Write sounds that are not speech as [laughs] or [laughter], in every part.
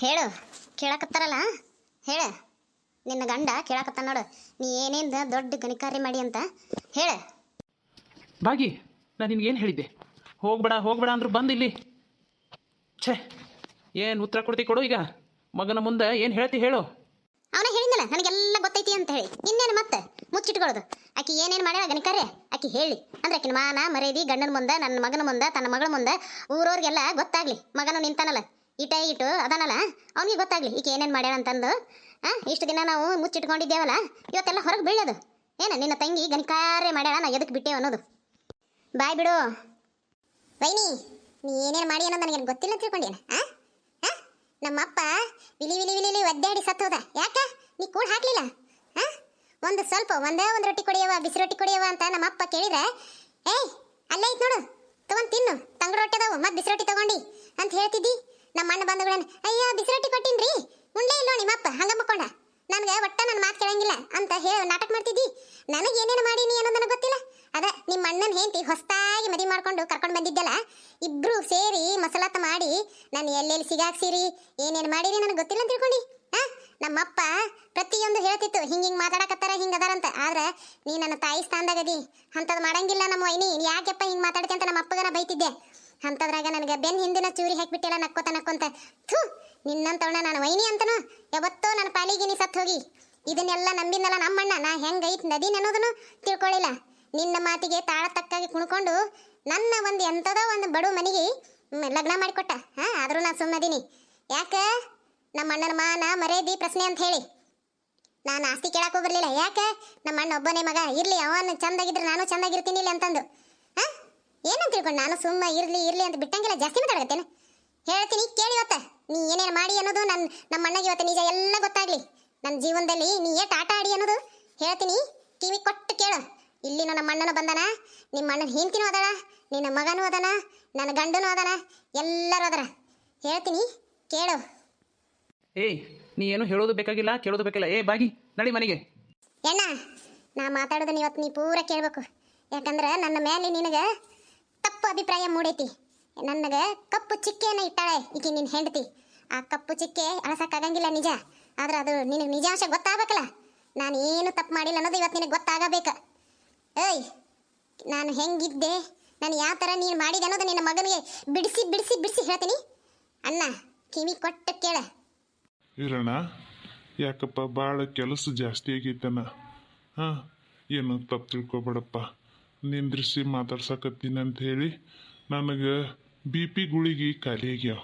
ಹೇಳು ಕೇಳಕತ್ತಾರಲ್ಲ? ಹೇಳ. ನಿನ್ನ ಗಂಡ ಕೇಳಕತ್ತ ನೋಡು. ನೀ ಏನೇನು ದೊಡ್ಡ ಗಣಿಕಾರಿ ಮಾಡಿ ಅಂತ ಹೇಳ. ಬಾಗಿ ನಾನು ನಿನ್ಗೇನು ಹೇಳಿದ್ದೆ? ಹೋಗ್ಬೇಡ ಹೋಗ್ಬೇಡ ಅಂದ್ರು ಬಂದು ಇಲ್ಲಿ. ಛೇ ಏನು ಉತ್ತರ ಕೊಡ್ತಿ ಕೊಡು ಈಗ. ಮಗನ ಮುಂದೆ ಏನು ಹೇಳ್ತಿ ಹೇಳು. ಅವನ ಹೇಳಿದ್ನಲ್ಲ ನನಗೆಲ್ಲ ಗೊತ್ತೈತಿ ಅಂತ ಹೇಳಿ. ಇನ್ನೇನು ಮತ್ತೆ? ಮುಚ್ಚಿಟ್ಕೊಳ್ಳೋದು. ಆಕಿ ಏನೇನು ಮಾಡ್ಯಾಳ ಗಣಿಕಾರ್ಯ ಆಕಿ ಹೇಳಿ. ಅಂದ್ರೆ ಆಕಿನ ಮಾನ ಮರೇದಿ ಗಂಡನ ಮುಂದೆ ನನ್ನ ಮಗನ ಮುಂದೆ ತನ್ನ ಮಗಳ ಮುಂದೆ ಊರವ್ರಿಗೆಲ್ಲ ಗೊತ್ತಾಗ್ಲಿ. ಮಗನು ನಿಂತಾನಲ್ಲ. ಇಟ ಇಟ್ಟು ಅದಾನಲ್ಲ? ಅವನಿಗೆ ಗೊತ್ತಾಗ್ಲಿ, ಈಕೆ ಏನೇನು ಮಾಡ್ಯಾಳ ಅಂತಂದು. ಆ, ಇಷ್ಟು ದಿನ ನಾವು ಮುಚ್ಚಿಟ್ಕೊಂಡಿದ್ದೇವಲ್ಲ, ಇವತ್ತೆಲ್ಲ ಹೊರಗೆ ಬೀಳೋದು. ಏನ, ನಿನ್ನ ತಂಗಿ ಗಣಿಕಾರೇ ಮಾಡ್ಯಾಳ, ನಾ ಎದಕ್ಕೆ ಬಿಟ್ಟೆ ಅನ್ನೋದು. ಬಾಯ್ ಬಿಡು. ವೈನಿ, ನೀ ಏನೇನು ಮಾಡಿ ಅನ್ನೋದು ನನಗೆ ಗೊತ್ತಿಲ್ಲ ತಿಳ್ಕೊಂಡೇನ? ಹಾಂ ನಮ್ಮ ನಮ್ಮಪ್ಪ ವಿಲಿ ವಿಲಿ ವಿಲಿ ಒದ್ದಾಡಿ ಸತ್ತೋದ ಯಾಕ? ನೀ ಕೂಡ ಹಾಕ್ಲಿಲ್ಲ? ಹಾಂ ಒಂದು ಸ್ವಲ್ಪ, ಒಂದೇ ಒಂದು ರೊಟ್ಟಿ ಕೊಡಿಯವ ಬಿಸಿ ರೊಟ್ಟಿ ಕೊಡಿಯವ ಅಂತ ನಮ್ಮಪ್ಪ ಕೇಳಿದ್ರೆ, ಏಯ್, ಅಲ್ಲೇ ಐತ್ ನೋಡು, ತಗೊಂಡು ತಿನ್ನು. ತಂಗಡ ರೊಟ್ಟಿ ಅದಾವು ಮತ್ತೆ ಬಿಸಿ ರೊಟ್ಟಿ ತಗೊಂಡಿ ಅಂತ ಹೇಳ್ತಿದ್ದಿ. ನಮ್ಮ ಅಣ್ಣ ಅಯ್ಯೋ ಬಿಸಿರೊಟ್ಟಿ ಕೊಟ್ಟಿನ್ರಿ. ಉಣ್ಲೇ ಇಲ್ಲೋ ನಿಮ್ಮಪ್ಪ ಹಂಗ ಮಕ್ಕೊಂಡ ನನಗೆ ಒಟ್ಟ ನನ್ನ ಮಾತು ಕೇಳಂಗಿಲ್ಲ ಅಂತ ಹೇಳಿ ನಾಟಕ ಮಾಡ್ತಿದ್ದಿ. ನನಗೆ ಏನೇನು ಮಾಡೀನಿ ಅನ್ನೋದು ನನಗೆ ಗೊತ್ತಿಲ್ಲ. ಅದ ನಿಮ್ಮ ಅಣ್ಣನ ಹೆಂಡತಿ ಹೊಸದಾಗಿ ಮದಿ ಮಾಡ್ಕೊಂಡು ಕರ್ಕೊಂಡು ಬಂದಿದ್ದಲ್ಲ, ಇಬ್ರು ಸೇರಿ ಮಸಲಾತ ಮಾಡಿ ನಾನು ಎಲ್ಲೆಲ್ಲಿ ಸಿಗಾಕ್ಸಿರಿ, ಏನೇನು ಮಾಡಿರಿ ನನಗೆ ಗೊತ್ತಿಲ್ಲ ಅಂತ ತಿಳ್ಕೊಂಡಿ. ಆ, ನಮ್ಮಪ್ಪ ಪ್ರತಿಯೊಂದು ಹೇಳ್ತಿತ್ತು, ಹಿಂಗ ಹಿಂಗ್ ಮಾತಾಡಕತ್ತಾರ, ಹಿಂಗ ಅದಾರಂತ ಆದ್ರೆ ನೀ ನನ್ನ ತಾಯಿ ಸ್ಥಾನದಾಗದಿ ಅಂಥದ್ದು ಮಾಡಂಗಿಲ್ಲ ನಮ್ಮ ವೈನಿ. ಯಾಕೆಪ್ಪ ಹಿಂಗ್ ಮಾತಾಡ್ತಿ ಅಂತ ನಮ್ಮ ಅಪ್ಪಗನ ಬೈತಿದ್ದೆ. ಅಂಥದ್ರಾಗ ನನಗೆ ಬೆನ್ ಹಿಂದಿನ ಚೂರಿ ಹಾಕಿಬಿಟ್ಟಿಲ್ಲ ನಕ್ಕೋತ ನಕ್ಕೊಂತ, ಥೂ ನಿನ್ನಂತವಣ ನಾನು ವೈನಿ ಅಂತನು? ಯಾವತ್ತೋ ನನ್ನ ಪಾಲಿಗೆ ನೀ ಸತ್ತು ಹೋಗಿ. ಇದನ್ನೆಲ್ಲ ನಂಬಿದ್ನಲ್ಲ ನಮ್ಮಣ್ಣ, ನಾ ಹೆಂಗೈತ್ ನದಿ ಅನ್ನೋದನ್ನು ತಿಳ್ಕೊಳ್ಳಿಲ್ಲ ನಿನ್ನ ಮಾತಿಗೆ ತಾಳ ತಕ್ಕಾಗಿ ಕುಣ್ಕೊಂಡು ನನ್ನ ಒಂದು ಎಂಥದೋ ಒಂದು ಬಡು ಮನೆಗೆ ಲಗ್ನ ಮಾಡಿಕೊಟ್ಟ. ಹಾಂ, ಆದರೂ ನಾನು ಸುಮ್ಮದೀನಿ. ಯಾಕ? ನಮ್ಮ ಅಣ್ಣನ ಮಾನ ಮರ್ಯಾದಿ ಪ್ರಶ್ನೆ ಅಂತ ಹೇಳಿ. ನಾನು ಆಸ್ತಿ ಕೇಳಕ್ಕೂ ಬರಲಿಲ್ಲ ಯಾಕೆ? ನಮ್ಮ ಅಣ್ಣ ಒಬ್ಬನೇ ಮಗ. ಇರಲಿ, ಅವನು ಚಂದಾಗಿದ್ರೆ ನಾನು ಚಂದಾಗಿರ್ತೀನಿ ಇಲ್ಲಿ ಅಂತಂದು. ಏನಂತ ತಿಳ್ಕೊಂಡು ನಾನು ಸುಮ್ಮ ಇರ್ಲಿ ಇರ್ಲಿ ಅಂತ ಬಿಟ್ಟಂಗಿಲ್ಲ ಜಾಸ್ತಿ ಮಾತಾಡತ್ತೇನೆ ಹೇಳ್ತೀನಿ ಕೇಳಿ ಇವತ್ತ. ನೀ ಏನೇನು ಮಾಡಿ ಅನ್ನೋದು ನನ್ನ ನಮ್ಮ ಅಣ್ಣಗೆ ಇವತ್ತು ನಿಜ ಎಲ್ಲ ಗೊತ್ತಾಗ್ಲಿ. ನನ್ನ ಜೀವನದಲ್ಲಿ ನೀ ಏಟ್ ಆಟ ಆಡಿ ಅನ್ನೋದು? ಹೇಳ್ತೀನಿ ಕಿವಿ ಕೊಟ್ಟು ಕೇಳು. ಇಲ್ಲಿ ನಮ್ಮ ಅಣ್ಣನೂ ಬಂದನ ನಿಮ್ಮ ಅಣ್ಣನ ಹೆಂಡ್ತಿನೂ ಅದಾಳ ನಿನ್ನ ಮಗನೂ ಅದಾನ ನನ್ನ ಗಂಡನೂ ಅದಾನ ಎಲ್ಲರೂ ಅದರ. ಹೇಳ್ತೀನಿ ಕೇಳು. ಏಯ್ ನೀ ಏನು ಹೇಳೋದು ಬೇಕಾಗಿಲ್ಲ ಕೇಳೋದು ಬೇಕಿಲ್ಲ ಏ ಬಾಗಿ ನಡಿ ಮನೆಗೆ. ಎಣ್ಣ ನಾ ಮಾತಾಡೋದನ್ನ ಇವತ್ತು ನೀ ಪೂರ ಕೇಳಬೇಕು. ಯಾಕಂದ್ರೆ ನನ್ನ ಮೇಲೆ ನಿನಗೆ ತಪ್ಪು ಅಭಿಪ್ರಾಯ ಮೂಡೈತಿ. ನನಗೆ ಕಪ್ಪು ಚಿಕ್ಕೆಯನ್ನು ಇಟ್ಟಾಳೆ ಈಕೆ ನಿನ್ನ ಹೆಂಡತಿ. ಆ ಕಪ್ಪು ಚಿಕ್ಕೆ ಅಳಸಕ್ಕಾಗಂಗಿಲ್ಲ ನಿಜ. ಆದ್ರೆ ಅದು ನಿನಗೆ ನಿಜಾಂಶ ಗೊತ್ತಾಗಬೇಕಲ್ಲ. ನಾನು ಏನು ತಪ್ಪು ಮಾಡಿಲ್ಲ ಅನ್ನೋದು ಇವತ್ತು ನಿನಗೆ ಗೊತ್ತಾಗಬೇಕು. ಏಯ್, ನಾನು ಹೆಂಗಿದ್ದೆ? ನಾನು ಯಾವ ಥರ ನೀನು ಮಾಡಿದೆ ಅನ್ನೋದು ನಿನ್ನ ಮಗನಿಗೆ ಬಿಡಿಸಿ ಬಿಡಿಸಿ ಬಿಡಿಸಿ ಹೇಳ್ತೀನಿ. ಅಣ್ಣ, ಕಿವಿ ಕೊಟ್ಟು ಕೇಳ. ಇರೋಣ ಯಾಕಪ್ಪ ಭಾಳ ಕೆಲಸ ಜಾಸ್ತಿ ಆಗೈತನ ಹಾಂ, ಏನು ತಪ್ಪು ತಿಳ್ಕೊಬೇಡಪ್ಪ. ನಿಂದ್ರಿಸಿ ಮಾತಾಡ್ಸಕತ್ತೀನಿ ಅಂತ ಹೇಳಿ ನನಗೆ ಬಿ ಪಿ ಗುಳಿಗೆ ಖಾಲಿ ಆಗ್ಯಾವ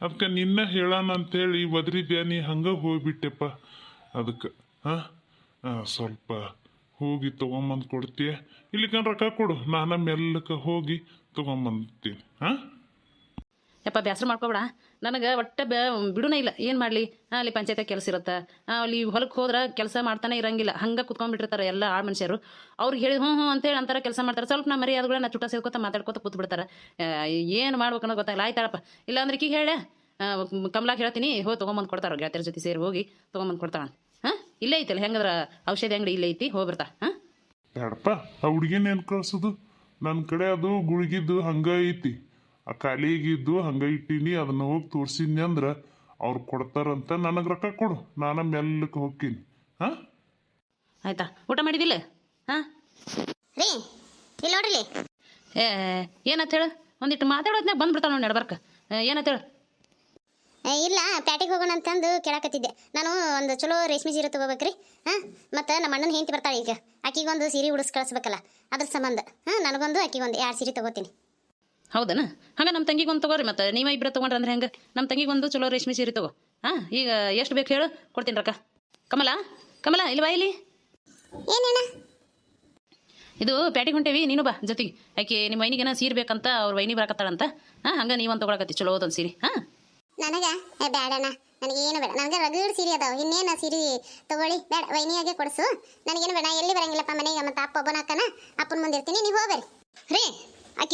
ಅದಕ್ಕೆ ನಿನ್ನ ಹೇಳೋಣ ಅಂತೇಳಿ ಒದ್ರಿದ್ಯಾ ನೀ ಹಂಗೆ ಹೋಗ್ಬಿಟ್ಟೆಪ್ಪ. ಅದಕ್ಕೆ, ಹಾಂ? ಸ್ವಲ್ಪ ಹೋಗಿ ತೊಗೊಂಬಂದು ಕೊಡ್ತೀಯ? ಇಲ್ಲಿಕನ್ ರೊಕ್ಕ ಕೊಡು ನಾನು ಮೆಲ್ಲಕ್ಕೆ ಹೋಗಿ ತೊಗೊಂಬಂದ್ತೀನಿ, ಹಾಂ? ಯಪ್ಪ ಬೇಸರ ಮಾಡ್ಕೊಬೇಡ. ನನಗೆ ಒಟ್ಟ ಬೇ ಬಿಡುನೇ ಇಲ್ಲ. ಏನು ಮಾಡಲಿ? ಅಲ್ಲಿ ಪಂಚಾಯತ್ ಕೆಲಸ ಇರುತ್ತೆ. ಅಲ್ಲಿ ಹೊಲಕ್ಕೆ ಹೋದ್ರೆ ಕೆಲಸ ಮಾಡ್ತಾನೆ ಇರಂಗಿಲ್ಲ. ಹಂಗೆ ಕುತ್ಕೊಂಡ್ಬಿಟ್ಟಿರ್ತಾರೆ ಎಲ್ಲ ಆಳು ಮನುಷ್ಯರು. ಅವ್ರಿಗೆ ಹೇಳಿ ಹ್ಞೂ ಹ್ಞೂ ಅಂತೇಳಿ ಅಂತಾರೆ ಕೆಲಸ ಮಾಡ್ತಾರೆ. ಸ್ವಲ್ಪ ನಾ ಮರ್ಯಾದಗಳನ್ನ ಚುಟ್ಟ ಸೇರ್ಕೊತ ಮಾತಾಡ್ಕೊತ ಕೂತ್ ಬಿಡ್ತಾರೆ ಏನು ಮಾಡ್ಬೇಕು ಅನ್ನೋದು ಗೊತ್ತಾಗಲ್ಲ ಆಯ್ತಾಳಪ್ಪ ಇಲ್ಲಾಂದ್ರೆ ಕೀ ಹೇಳ. ಕಮಲಾಕ್ ಹೇಳ್ತೀನಿ. ಹೋ, ತೊಗೊಂಬಂದು ಕೊಡ್ತಾರೆ ಗೆಳತಿಯರ ಜೊತೆ ಸೇರಿ ಹೋಗಿ ತೊಗೊಂಬಂದು ಕೊಡ್ತಾಳೆ. ಹಾಂ? ಇಲ್ಲೇ ಐತಲ್ಲ. ಹೆಂಗದ್ರ? ಔಷಧಿ ಅಂಗಡಿ ಇಲ್ಲ ಐತಿ. ಹೋಗ್ಬಿಡ್ತಾ ಹಾಂ? ಬೇಡಪ್ಪ ಆ ಹುಡುಗಿನ ಏನು ಕಳ್ಸೋದು? ನನ್ನ ಕಡೆ ಅದು ಗುಳಿಗಿದ್ದು ಹಂಗೆ ಐತಿ. ಆ ಖಾಲಿಗಿದ್ದು ಹಂಗ ಇಟ್ಟೀನಿ ಅದನ್ನ ಹೋಗಿ ತೋರ್ಸಿದ್ನಿ ಅಂದ್ರೆ ಅವ್ರು ಕೊಡ್ತಾರಂತ ನನಗೆ ರೊಕ್ಕ ಕೊಡು ನಾನು ಮೆಲ್ಲಕ್ಕೆ ಹೋಗ್ತೀನಿ. ಹಾಂ? ಆಯ್ತಾ? ಊಟ ಮಾಡಿದಿಲ್ಲ? ಹಾಂ? ರೀ ಇಲ್ಲಿ ನೋಡ್ರಿ ಏ ಏನಂತ ಹೇಳು? ಒಂದಿಟ್ಟು ಮಾತಾಡೋದ್ನಾಗ ಬಂದ್ಬಿಡ್ತಾವ ನೋಡಿ ನಡ್ಬರ್ಕ ಏನಂತ ಹೇಳು? ಏ, ಇಲ್ಲ ಪ್ಯಾಟಿಗೆ ಹೋಗೋಣ ಅಂತಂದು ಕೇಳಕತ್ತಿದ್ದೆ. ನಾನು ಒಂದು ಚಲೋ ರೇಷ್ಮೆ ಸೀರೆ ತಗೋಬೇಕ್ರಿ. ಹಾಂ? ಮತ್ತು ನಮ್ಮ ಅಣ್ಣನ ಹೆಂಡತಿ ಬರ್ತಾಳೆ ಈಗ. ಆಕಿಗೊಂದು ಸೀರೆ ಉಡಿಸ್ ಕಳಿಸ್ಬೇಕಲ್ಲ ಅದ್ರ ಸಂಬಂಧ. ಹಾಂ ನನಗೊಂದು ಆಕಿಗೊಂದು ಎರಡು ಸೀರೆ ತಗೋತೀನಿ. ಹೌದನ? ಹಂಗೆ ನಮ್ಮ ತಂಗಿಗೆ ಒಂದು ತಗೋರಿ ಮತ್ತೆ. ನೀವ ಇಬ್ಬರು ತೊಗೊಂಡ್ರೆ ಅಂದ್ರೆ ಹೆಂಗೆ? ನಮ್ಮ ತಂಗಿಗೆ ಒಂದು ಚಲೋ ರೇಷ್ಮೆ ಸೀರೆ ತಗೋ. ಹಾಂ ಈಗ ಎಷ್ಟು ಬೇಕು ಹೇಳು? ಕೊಡ್ತೀನಿ ರಕ್ಕ. ಕಮಲ? ಕಮಲ ಇಲ್ಲಿ ಬಾ ಇಲ್ಲಿ. ಏನಣ್ಣ ಇದು ಪ್ಯಾಟಿ ಹೊಂಟೇವಿ ನೀನು ಬಾ ಜೊತೆಗೆ. ಆಕೆ ನಿಮ್ಮ ವೈನಿಗೇನ ಸೀರೆ ಬೇಕಂತ ಅವ್ರ ವೈನಿ ಬರಕತ್ತಾಳಂತ. ಹಾಂ ಹಂಗೆ ನೀವೊಂದು ತೊಗೊಳಕತ್ತಿ ಚಲೋ ಒಂದು ಸೀರೆ. ಹಾಂ ನನಗೆ? ಬೇಡಣ್ಣ ನನಗೇನು ಬೇಡ. ನನಗೆ ರಗಡ್ ಸೀರೆ ಅದಾವ. ಇನ್ನೇನು ಸೀರೆ ತಗೊಳ್ಳಿ. ಬೇಡ ವೈನಿಯಾಗೆ ಕೊಡಿಸು. ನನಗೇನು ಬೇಡ ಎಲ್ಲಿ ಬರಂಗಿಲ್ಲಪ್ಪ ಮನೆಗೆ? ಮತ್ತೆ ಅಪ್ಪ ಒಬ್ಬನ ಅಕ್ಕನ? ಅಪ್ಪನ ಮುಂದೆ ಇರ್ತೀನಿ ನೀವು ಹೋಗ್ರಿ ರೀ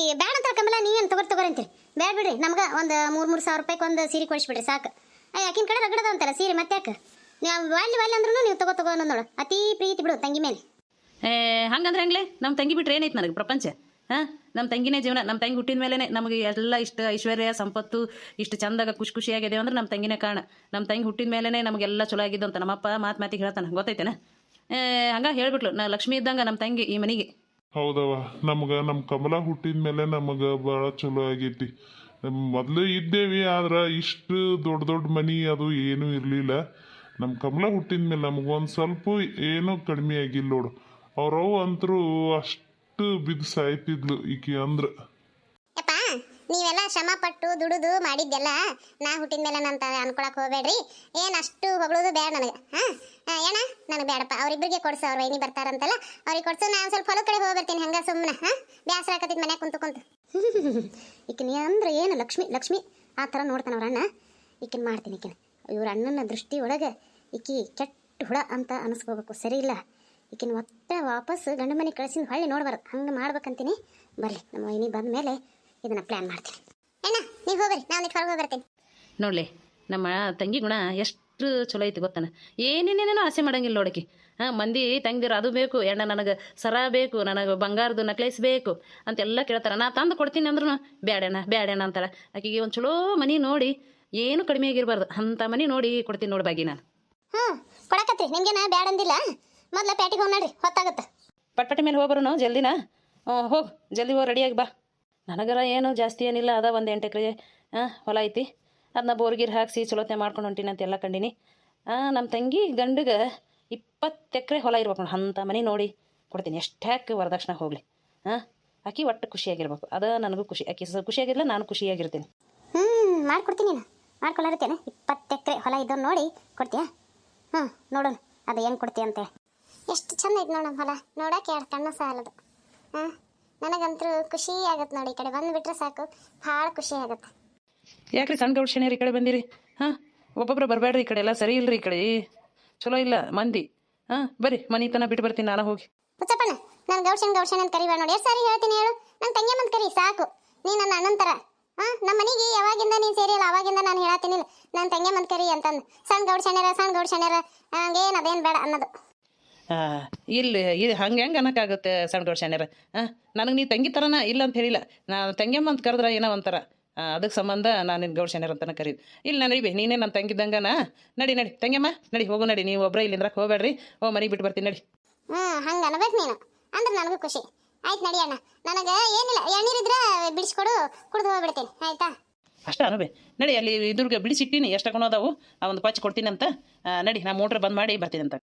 ಆಕಿ ಬೇಡ ಅಂತ ಕಮಲ ನೀ ಏನು ತಗೋರಿ ತಗೋರಿ ಅಂತೀರಿ? ಬೇಡ ಬಿಡ್ರಿ, ನಮ್ಗೆ ಒಂದು ಮೂರು ಮೂರು ಸಾವಿರ ರೂಪಾಯಿಗೆ ಒಂದು ಸೀರೆ ಕೊಡಿಸ್ಬಿಡ್ರಿ, ಸಾಕು. ಆಕಿನ ಕಡೆ ರಗಡದ ಅಂತಾರ, ಸೀರೆ ಮತ್ತೆ ಯಾಕೆ? ನೀವು ವಾಲಿ ವಾಲಿ ಅಂದ್ರೂ ನೀವು ತಗೋ ತಗೋ ಅನ್ನೋದು ನೋಡು. ಅತಿ ಪ್ರೀತಿ ಬಿಡು ತಂಗಿ ಮೇಲೆ. ಏ, ಹಂಗಂದ್ರೆ ಹೆಂಗ್ಲೆ? ನಮ್ಮ ತಂಗಿ ಬಿಟ್ರೆ ಏನೈತೆ ನನಗೆ ಪ್ರಪಂಚ? ಹಾಂ? ನಮ್ಮ ತಂಗಿನೇ ಜೀವನ ನಮ್ಮ ತಂಗಿ ಹುಟ್ಟಿದ ಮೇಲೇ ನಮಗೆ ಎಲ್ಲ ಇಷ್ಟ ಐಶ್ವರ್ಯ, ಸಂಪತ್ತು, ಇಷ್ಟು ಚಂದಾಗ ಖುಷಿ ಖುಷಿಯಾಗಿದೆ ಅಂದ್ರೆ ನಮ್ಮ ತಂಗಿನೇ ಕಾರಣ. ನಮ್ಮ ತಂಗಿ ಹುಟ್ಟಿದ ಮೇಲೇ ನಮಗೆಲ್ಲ ಚಲೋ ಆಗಿದ್ದು ಅಂತ ನಮ್ಮಪ್ಪ ಮಾತು ಮಾತಿಗೆ ಹೇಳ್ತಾನೆ, ಗೊತ್ತೈತೇನ? ಹಂಗೆ ಹೇಳ್ಬಿಟ್ಲು, ನಾ ಲಕ್ಷ್ಮಿ ಇದ್ದಂಗೆ ನಮ್ಮ ತಂಗಿ ಈ ಮನೆಗೆ. ಹೌದವ ನಮ್ಗೆ ನಮ್ಮ ಕಮಲ ಹುಟ್ಟಿದ ಮೇಲೆ ನಮಗೆ ಭಾಳ ಚಲೋ ಆಗೈತಿ. ಮೊದಲು ಇದ್ದೇವಿ, ಆದ್ರೆ ಇಷ್ಟು ದೊಡ್ಡ ದೊಡ್ಡ ಮನಿ ಅದು ಏನೂ ಇರಲಿಲ್ಲ. ನಮ್ಮ ಕಮಲ ಹುಟ್ಟಿದ ಮೇಲೆ ನಮಗೊಂದು ಸ್ವಲ್ಪ ಏನೂ ಕಡಿಮೆ ಆಗಿಲ್ಲ ನೋಡು. ಅವ್ರವ್ ಅಂತರೂ ಅಷ್ಟು ಬಿದ್ದು ಸಾಯ್ತಿದ್ಲು ಈಕಿ ಅಂದ್ರೆ. ನೀವೆಲ್ಲ ಶ್ರಮ ಪಟ್ಟು ದುಡಿದು ಮಾಡಿದ್ದೆಲ್ಲ ನಾ ಹುಟ್ಟಿದ ಮೇಲೆ ನಂತ ಅನ್ಕೊಳಕ್ ಹೋಗ್ಬೇಡ್ರಿ. ಏನ್ ಅಷ್ಟು ಹೊಗಳೋದು ಬೇಡ ನನಗೆ. ಹಾ? ಏನ? ನನಗೆ ಬೇಡಪ್ಪ. ಅವರಿಬ್ಬರಿಗೆ ಕೊಡ್ಸು, ಅವ್ರ ವೈನಿ ಬರ್ತಾರಂತಲ್ಲ, ಅವ್ರಿಗೆ ಕೊಡ್ಸು. ನಾನು ಸ್ವಲ್ಪ ಹೊಲ ಕಡೆ ಹೋಗಿ ಬರ್ತೀನಿ ಹಂಗ ಸುಮ್ಮನೆ ಹಾ? ಬ್ಯಾಸರ ಆಕತ್ತಿದ್ ಮನ್ಯಾಗ ಕುಂತು ಕುಂತು. [laughs] ನೀ ಅಂದ್ರೆ ಏನು ಲಕ್ಷ್ಮಿ ಲಕ್ಷ್ಮಿ? ಆ ಥರ ನೋಡ್ತಾನೆ ಅವ್ರ ಅಣ್ಣ. ಈಕಿನ ಮಾಡ್ತೀನಿ ಈಕಿನ. ಇವ್ರ ಅಣ್ಣನ ದೃಷ್ಟಿ ಒಳಗೆ ಈಕಿ ಕೆಟ್ಟ ಹುಳ ಅಂತ ಅನಿಸ್ಕೋಬೇಕು. ಸರಿ ಇಲ್ಲ. ಈಕಿನ ಒತ್ತ ವಾಪಸ್ ಗಂಡು ಮನೆ ಕಳಿಸಿದ ಹೊಳ್ಳಿ ನೋಡ್ಬಾರ್ದು. ಹಂಗೆ ಮಾಡ್ಬೇಕಂತೀನಿ. ಬರಲಿ, ನಮ್ಮ ವೈನಿ ಬಂದ ಮೇಲೆ ಇದನ್ನ ಪ್ಲಾನ್ ಮಾಡ್ತೀನಿ. ಅಣ್ಣ ನೀವು ಹೋಗ್ರಿ ನಾನು ಹೊರಗೆ ಹೋಗಿ ಬರ್ತೀನಿ ನೋಡ್ಲಿ ನಮ್ಮ ತಂಗಿ ಗುಣ ಎಷ್ಟು ಚಲೋ ಐತಿ ಗೊತ್ತಾನ? ಏನೇನೇನೇನೋ ಆಸೆ ಮಾಡಂಗಿಲ್ಲ ನೋಡಕ್ಕೆ ಹಾಂ ಮಂದಿ ತಂಗಿದಿರ ಅದು ಬೇಕು ಎಣ್ಣ ನನಗೆ ಸರ ಬೇಕು ನನಗೆ ಬಂಗಾರದು ನಕ್ಲೇಸ್ ಬೇಕು ಅಂತೆಲ್ಲ ಕೇಳ್ತಾರೆ. ನಾ ತಂದು ಕೊಡ್ತೀನಿ ಅಂದ್ರೂ ಬ್ಯಾಡಣ್ಣ ಬ್ಯಾಡಣ್ಣ ಅಂತಾಳೆ ಆಕೆಗೆ ಒಂದು ಚಲೋ ಮನೆ ನೋಡಿ ಏನು ಕಡಿಮೆ ಆಗಿರಬಾರ್ದು. ಅಂತ ಮನೆ ನೋಡಿ ಕೊಡ್ತೀನಿ ನೋಡಿ ಬಾಗಿ ನಾನು. ಹ್ಞೂ ಕೊಡಕತ್ರಿ ನಾ ಬ್ಯಾಡ ಅಂದಿಲ್ಲ? ಮೊದ್ಲ ಪ್ಯಾಟಿಗೆ ಹೋಗಿ ನೋಡ್ರಿ ಹೊತ್ತಾಗತ್ತೆ. ಪಟ್ಪಟಿ ಮೇಲೆ ಹೋಗ್ಬರು ನಾವು ಜಲ್ದಿನ? ಹೋಗಿ ಜಲ್ದಿ ಹೋಗಿ ರೆಡಿಯಾಗಿ ಬಾ. ನನಗರ ಏನು ಜಾಸ್ತಿ ಏನಿಲ್ಲ, ಅದ ಒಂದು ಎಂಟು ಎಕರೆ ಹೊಲ ಐತಿ. ಅದನ್ನ ಬೋರ್ಗಿರ್ ಹಾಕಿಸಿ ಚಲೋತೆ ಮಾಡ್ಕೊಂಡು ಹೊಂಟೀನಿ ಅಂತ ಎಲ್ಲ ಹಾಂ ನಮ್ಮ ತಂಗಿ ಗಂಡಗೆ ಇಪ್ಪತ್ತು ಎಕರೆ ಹೊಲ ಇರ್ಬೇಕು ನೋಡಿ ಅಂಥ ಮನೆ ನೋಡಿ ಕೊಡ್ತೀನಿ. ಎಷ್ಟು ಯಾಕೆ ವರದಕ್ಷಿಣೆ ಹೋಗಲಿ. ಹಾಂ ಆಕಿ ಒಟ್ಟು ಖುಷಿಯಾಗಿರ್ಬೇಕು. ಅದ ನನಗೂ ಖುಷಿ. ಆಕಿ ಸ ಖುಷಿಯಾಗಿರಲ್ಲ ನಾನು ಖುಷಿಯಾಗಿರ್ತೀನಿ. ಹ್ಞೂ ಮಾಡ್ಕೊಡ್ತೀನಿ ನಾನು. ಇಪ್ಪತ್ತು ಎಕರೆ ಹೊಲ ಇದ್ದವ್ನು ನೋಡಿ ಕೊಡ್ತೀಯಾ? ಹ್ಞೂ ನೋಡೋಣ. ಅದು ಹೆಂಗೆ ಕೊಡ್ತೀಯ ಅಂತೇಳಿ ಎಷ್ಟು ಚಂದ ಐತೆ ನೋಡಮ್ಮ ಹೊಲ. ನೋಡೋಕೆ ಎರಡು ಕಣ್ಣು ಸಾಲದು. ಹಾಂ ನನಗಂತೂ ಖುಷಿ ಆಗತ್ತೆ ನೋಡಿ ಈ ಕಡೆ ಬಂದುಬಿಟ್ರೆ ಸಾಕು. ಭಾಳ ಖುಷಿ ಆಗತ್ತೆ. ಯಾಕ್ರಿ ಸಣ್ಣ ಗೌಡ್ ಶನಿಯರ್ ಈ ಕಡೆ ಬಂದಿರಿ? ಹಾಂ? ಒಬ್ಬೊಬ್ರು ಬರಬೇಡ್ರಿ ಈ ಕಡೆ ಎಲ್ಲ ಸರಿ ಇಲ್ರಿ ಈ ಕಡೆ. ಚಲೋ ಇಲ್ಲ ಮಂದಿ. ಹಾಂ ಬರ್ರಿ ಮನೆ ತನ ಬಿಟ್ಟು ಬರ್ತೀನಿ ನಾನು ಹೋಗಿ. ಪುಚ್ಚಪ್ಪನ ನಾನು ಗೌಡ್ಸನ್ ಗೌಡ್ಸನ್ ಅಂತ ಕರಿಬೇಡ ನೋಡಿ. ಎಷ್ಟು ಸಾರಿ ಹೇಳ್ತೀನಿ ಹೇಳು. ನನ್ನ ತಂಗಿ ಮಂದ್ ಕರಿ ಸಾಕು. ನೀ ನನ್ನ ಅಣ್ಣನ ಥರ ಹಾಂ ನಮ್ಮ ಮನೆಗೆ ಯಾವಾಗಿಂದ ನೀನು ಸೇರಿಲ್ಲ ಅವಾಗಿಂದ ನಾನು ಹೇಳತ್ತೀನಿ ನನ್ನ ತಂಗಿ ಮಂದ್ ಕರಿ ಅಂತಂದು. ಸಣ್ಣ ಗೌಡ್ಸಣ್ಯರ ಸಣ್ಣ ಗೌಡ್ಸಣ್ಯರ ಹಂಗೇನು ಅದೇನು ಬೇಡ ಅನ್ನೋದು. ಇಲ್ಲಿ ಇದು ಹಂಗೆ ಹೆಂಗೆ ಅನ್ನೋಕ್ಕಾಗುತ್ತೆ ಸಣ್ಣ ದೊಡ್ಡ ಶಾನ್ಯಾರ ಹಾಂ ನನಗೆ ನೀ ತಂಗಿ ಥರನ ಇಲ್ಲ ಅಂತ ಹೇಳಿಲ್ಲ. ನಾನು ತಂಗಿಯಮ್ಮ ಅಂತ ಕರೆದ್ರೆ ಏನೋ ಒಂಥರ. ಅದಕ್ಕೆ ಸಂಬಂಧ ನಾನು ನಿನ್ನ ಗೌಡ ಶಾನ್ಯಾರ ಅಂತನ ಕರೀದು ಇಲ್ಲಿ ನಾನು ನಡಿಬಿ ನೀನೇ ನನ್ನ ತಂಗಿದ್ದಂಗನ ನಡಿ ನಡಿ. ತಂಗಿಯಮ್ಮ ನಡಿ ಹೋಗು ನಡಿ. ನೀವು ಒಬ್ಬರೇ ಇಲ್ಲಿಂದ್ರ ಹೋಗ್ಬೇಡ್ರಿ. ಓ ಮನೆಗೆ ಬಿಟ್ಟು ಬರ್ತೀನಿ ನಡಿ. ಹ್ಞೂ ಹಂಗೆ ಅನ್ಬೇಕು ನೀನು. ಅಂದ್ರೆ ನನಗೂ ಖುಷಿ. ಆಯ್ತು ನಡಿ ಅಣ್ಣ. ನನಗೆ ಏನಿಲ್ಲ ಎಣ್ಣೀರಿದ್ರೆ ಬಿಡಿಸ್ಕೊಡು ಕುಡಿದು ಹೋಗ್ಬಿಡ್ತೀನಿ. ಆಯ್ತಾ? ಅಷ್ಟ ಅನುಬೆ ನಡಿ ಅಲ್ಲಿ ಇದ್ರಿಗೆ ಬಿಡಿಸಿಟ್ಟಿನಿ. ಎಷ್ಟು ಅದಾವು ಆ ಒಂದು ಪಚ್ ಕೊಡ್ತೀನಿ ಅಂತ ನಡಿ ನಾ ಮೋಟ್ರ್ ಬಂದ್ ಮಾಡಿ ಬರ್ತೀನಿ ಅಂತ